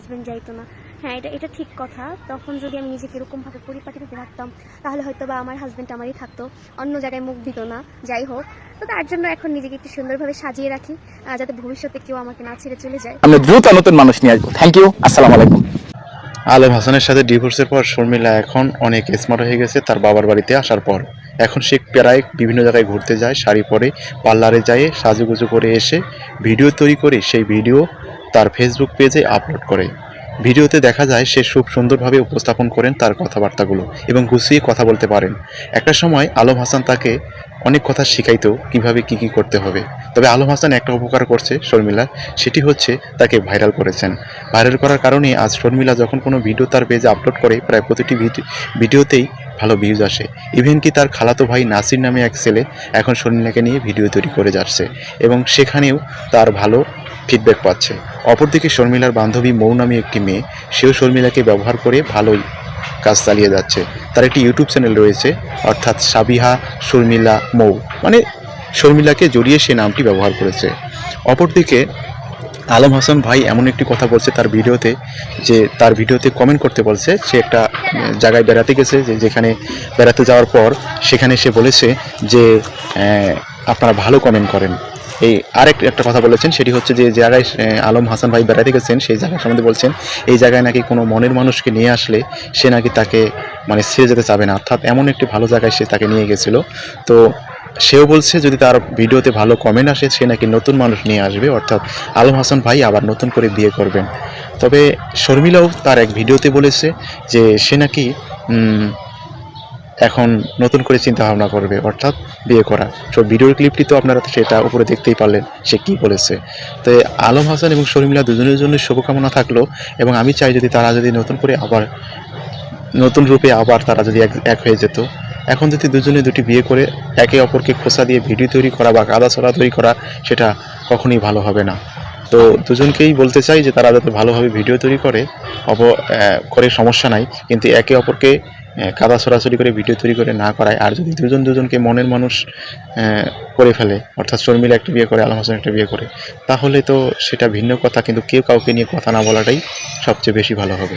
Husband যাইতো না হ্যাঁ এটা এটা ঠিক কথা। তখন যদি আমি নিজেকে এরকমভাবে পরিপাটিতে রাখতাম তাহলে হয়তো বা আমার হাজব্যান্ড আমারই থাকতো। অন্য জায়গায় মুখ দিত না। যাই হোক তো তার জন্য এখন নিজেকে একটু সুন্দরভাবে সাজিয়ে রাখি যাতে ভবিষ্যতে কেউ আমাকে না ছেড়ে চলে যায়। আমি দ্রুত নতুন মানুষ নিয়ে আসব। থ্যাংক ইউ আসসালামু আলাইকুম। আলম হাসানের সাথে ডিভোর্সের পর শর্মিলা এখন অনেক স্মার্ট হয়ে গেছে তার বাবার বাড়িতে আসার পর। এখন সে প্রায় বিভিন্ন জায়গায় ঘুরতে যায় শাড়ি পরে পার্লারে যায় সাজুগুজু করে এসে ভিডিও তৈরি করে সেই ভিডিও তার ফেসবুক পেজে আপলোড করে। ভিডিওতে দেখা যায় সে খুব সুন্দরভাবে উপস্থাপন করেন তার কথাবার্তাগুলো এবং গুছিয়ে কথা বলতে পারেন। একটা সময় আলম হাসান তাকে অনেক কথা শিখাইতো কীভাবে কি কি করতে হবে। তবে আলম হাসান একটা উপকার করছে শর্মিলা, সেটি হচ্ছে তাকে ভাইরাল করেছেন। ভাইরাল করার কারণে আজ শর্মিলা যখন কোনো ভিডিও তার পেজে আপলোড করে, প্রায় প্রতিটি ভিডি- ভিডিওতেই ভালো ভিউজ আসে। ইভেন কি তার খালাতো ভাই নাসির নামে এক ছেলে এখন শর্মিলাকে নিয়ে ভিডিও তৈরি করে যাচ্ছে এবং সেখানেও তার ভালো ফিডব্যাক পাচ্ছে। অপরদিকে শর্মিলার বান্ধবী মৌ নামে একটি মেয়ে, সেও শর্মিলাকে ব্যবহার করে ভালোই কাজ চালিয়ে যাচ্ছে। তার একটি ইউটিউব চ্যানেল রয়েছে, অর্থাৎ সাবিহা শর্মিলা মৌ। মানে শর্মিলাকে জড়িয়ে সে নামটি ব্যবহার করেছে। অপরদিকে আলম হাসান ভাই এমন একটি কথা বলছে তার ভিডিওতে, যে তার ভিডিওতে কমেন্ট করতে বলছে, সে একটা জায়গায় বেড়াতে গেছে, যে যেখানে বেড়াতে যাওয়ার পর সেখানে সে বলেছে যে আপনারা ভালো কমেন্ট করেন। এই আরেক একটা কথা বলেছেন, সেটি হচ্ছে যে জায়গায় আলম হাসান ভাই বেড়াতে গেছেন, সেই জায়গার সম্বন্ধে বলছেন, এই জায়গায় নাকি কোনো মনের মানুষকে নিয়ে আসলে সে নাকি তাকে মানে ছেড়ে যেতে চাবে না। অর্থাৎ এমন একটি ভালো জায়গায় সে তাকে নিয়ে গেছিল। তো সেও বলছে, যদি তার ভিডিওতে ভালো কমেন্ট আসে, সে নাকি নতুন মানুষ নিয়ে আসবে। অর্থাৎ আলম হাসান ভাই আবার নতুন করে বিয়ে করবেন। তবে শর্মিলাও তার এক ভিডিওতে বলেছে যে, সে নাকি এখন নতুন করে চিন্তা ভাবনা করবে, অর্থাৎ বিয়ে করা। তো ভিডিওর ক্লিপটি তো আপনারা সেটা উপরে দেখতেই পারলেন সে কি বলেছে। তো আলম হাসান এবং শর্মিলা দুজনের জন্য শুভকামনা থাকল এবং আমি চাই যদি তারা যদি নতুন করে আবার, নতুন রূপে আবার তারা যদি এক হয়ে যেত। এখন যদি দুজনে দুটি বিয়ে করে একে অপরকে খোসা দিয়ে ভিডিও তৈরি করা বা কাদা ছড়া তৈরি করা, সেটা কখনোই ভালো হবে না। তো দুজনকেই বলতে চাই যে তারা যাতে ভালোভাবে ভিডিও তৈরি করে অপ করে সমস্যা নাই। কিন্তু একে অপরকে কাদা সরাসরি করে ভিডিও তৈরি করে না করায়। আর যদি দুজন দুজনকে মনের মানুষ করে ফেলে, অর্থাৎ শর্মিলা একটা বিয়ে করে, আলম হাসান একটা বিয়ে করে, তাহলে তো সেটা ভিন্ন কথা, কিন্তু কেউ কাউকে নিয়ে কথা না বলাটাই সবচেয়ে বেশি ভালো হবে।